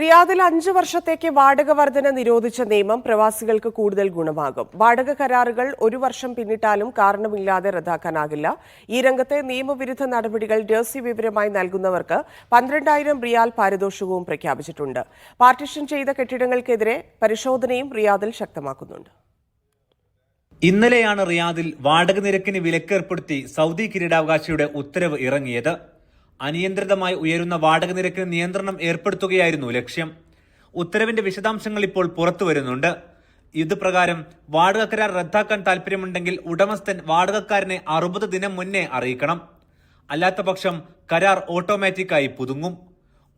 റിയാദിൽ അഞ്ചു വർഷത്തേക്ക് വാടക വർധന നിരോധിച്ച നിയമം പ്രവാസികൾക്ക് കൂടുതൽ ഗുണമാകും. വാടക കരാറുകൾ ഒരു വർഷം പിന്നിട്ടാലും കാരണമില്ലാതെ റദ്ദാക്കാനാകില്ല. ഈ രംഗത്തെ നിയമവിരുദ്ധ നടപടികൾ രഹസ്യ വിവരമായി നൽകുന്നവർക്ക് പന്ത്രണ്ടായിരം റിയാൽ പാരിതോഷികവും പ്രഖ്യാപിച്ചിട്ടുണ്ട്. പാർട്ടിഷൻ ചെയ്ത കെട്ടിടങ്ങൾക്കെതിരെ പരിശോധനയും റിയാദിൽ ശക്തമാക്കുന്നുണ്ട്. ഇന്നലെയാണ് റിയാദിൽ വാടക നിരക്കിന് വിലക്കേർപ്പെടുത്തി സൗദി കിരീടാവകാശിയുടെ ഉത്തരവ് ഇറങ്ങിയത്. അനിയന്ത്രിതമായി ഉയരുന്ന വാടക നിരക്കിന് നിയന്ത്രണം ഏർപ്പെടുത്തുകയായിരുന്നു ലക്ഷ്യം. ഉത്തരവിന്റെ വിശദാംശങ്ങൾ ഇപ്പോൾ പുറത്തു വരുന്നുണ്ട്. ഇതുപ്രകാരം വാടക കരാർ റദ്ദാക്കാൻ താല്പര്യമുണ്ടെങ്കിൽ ഉടമസ്ഥൻ വാടകക്കാരനെ അറുപത് ദിനം മുന്നേ അറിയിക്കണം. അല്ലാത്ത പക്ഷം കരാർ ഓട്ടോമാറ്റിക്കായി പുതുങ്ങും.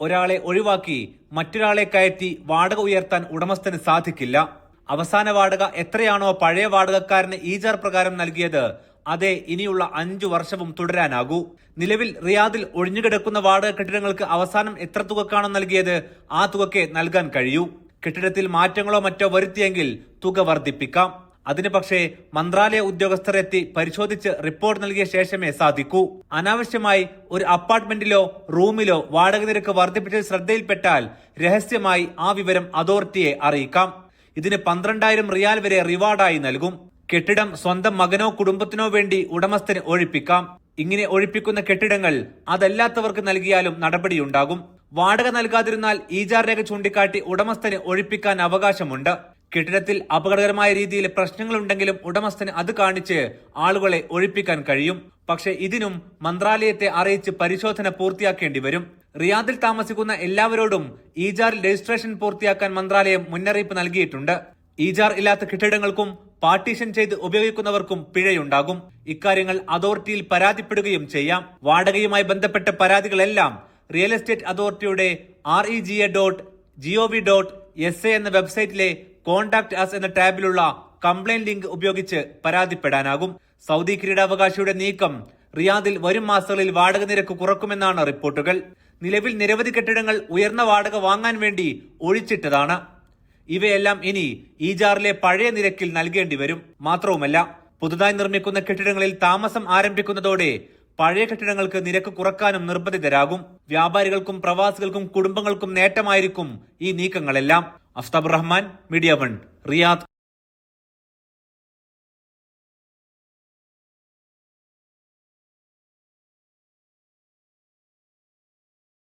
ഒരാളെ ഒഴിവാക്കി മറ്റൊരാളെ കയറ്റി വാടക ഉയർത്താൻ ഉടമസ്ഥന് സാധിക്കില്ല. അവസാന വാടക എത്രയാണോ പഴയ വാടകക്കാരന് ഈജാർ പ്രകാരം നൽകിയത് അതേ ഇനിയുള്ള അഞ്ചു വർഷവും തുടരാനാകൂ. നിലവിൽ റിയാദിൽ ഒഴിഞ്ഞുകിടക്കുന്ന വാടക കെട്ടിടങ്ങൾക്ക് അവസാനം എത്ര തുകക്കാണോ നൽകിയത്? ആ തുകയ്ക്ക് നൽകാൻ കഴിയൂ. കെട്ടിടത്തിൽ മാറ്റങ്ങളോ മറ്റോ വരുത്തിയെങ്കിൽ തുക വർദ്ധിപ്പിക്കാം. അതിന് പക്ഷേ മന്ത്രാലയ ഉദ്യോഗസ്ഥർ എത്തി പരിശോധിച്ച് റിപ്പോർട്ട് നൽകിയ ശേഷമേ സാധിക്കൂ. അനാവശ്യമായി ഒരു അപ്പാർട്ട്മെന്റിലോ റൂമിലോ വാടക നിരക്ക് വർദ്ധിപ്പിച്ചത് ശ്രദ്ധയിൽപ്പെട്ടാൽ രഹസ്യമായി ആ വിവരം അതോറിറ്റിയെ അറിയിക്കാം. ഇതിന് പന്ത്രണ്ടായിരം റിയാൽ വരെ റിവാർഡായി നൽകും. കെട്ടിടം സ്വന്തം മകനോ കുടുംബത്തിനോ വേണ്ടി ഉടമസ്ഥന് ഒഴിപ്പിക്കാം. ഇങ്ങനെ ഒഴിപ്പിക്കുന്ന കെട്ടിടങ്ങൾ അതല്ലാത്തവർക്ക് നൽകിയാലും നടപടിയുണ്ടാകും. വാടക നൽകാതിരുന്നാൽ ഈജാർ രേഖ ചൂണ്ടിക്കാട്ടി ഉടമസ്ഥന് ഒഴിപ്പിക്കാൻ അവകാശമുണ്ട്. കെട്ടിടത്തിൽ അപകടകരമായ രീതിയിൽ പ്രശ്നങ്ങളുണ്ടെങ്കിലും ഉടമസ്ഥന് അത് കാണിച്ച് ആളുകളെ ഒഴിപ്പിക്കാൻ കഴിയും. പക്ഷെ ഇതിനും മന്ത്രാലയത്തെ അറിയിച്ച് പരിശോധന പൂർത്തിയാക്കേണ്ടി വരും. റിയാദിൽ താമസിക്കുന്ന എല്ലാവരോടും ഈജാറിൽ രജിസ്ട്രേഷൻ പൂർത്തിയാക്കാൻ മന്ത്രാലയം മുന്നറിയിപ്പ് നൽകിയിട്ടുണ്ട്. ഈജാർ ഇല്ലാത്ത കെട്ടിടങ്ങൾക്കും പാർട്ടീഷൻ ചെയ്ത് ഉപയോഗിക്കുന്നവർക്കും പിഴയുണ്ടാകും. ഇക്കാര്യങ്ങൾ അതോറിറ്റിയിൽ പരാതിപ്പെടുകയും ചെയ്യാം. വാടകയുമായി ബന്ധപ്പെട്ട പരാതികളെല്ലാം റിയൽ എസ്റ്റേറ്റ് അതോറിറ്റിയുടെ R E G A dot G O V dot S A എന്ന വെബ്സൈറ്റിലെ കോൺടാക്ട് അസ് എന്ന ടാബിലുള്ള കംപ്ലൈന്റ് ലിങ്ക് ഉപയോഗിച്ച് പരാതിപ്പെടാനാകും. സൗദി കിരീടാവകാശിയുടെ നീക്കം റിയാദിൽ വരും മാസങ്ങളിൽ വാടക നിരക്ക് കുറക്കുമെന്നാണ് റിപ്പോർട്ടുകൾ. നിലവിൽ നിരവധി കെട്ടിടങ്ങൾ ഉയർന്ന വാടക വാങ്ങാൻ വേണ്ടി ഒഴിച്ചിട്ടതാണ്. ഇവയെല്ലാം ഇനി ഈജാറിലെ പഴയ നിരക്കിൽ നൽകേണ്ടി വരും. മാത്രവുമല്ല പുതുതായി നിർമ്മിക്കുന്ന കെട്ടിടങ്ങളിൽ താമസം ആരംഭിക്കുന്നതോടെ പഴയ കെട്ടിടങ്ങൾക്ക് നിരക്ക് കുറക്കാനും നിർബന്ധിതരാകും. വ്യാപാരികൾക്കും പ്രവാസികൾക്കും കുടുംബങ്ങൾക്കും നേട്ടമായിരിക്കും ഈ നീക്കങ്ങളെല്ലാം. Aftab Rahman media one Riyadh.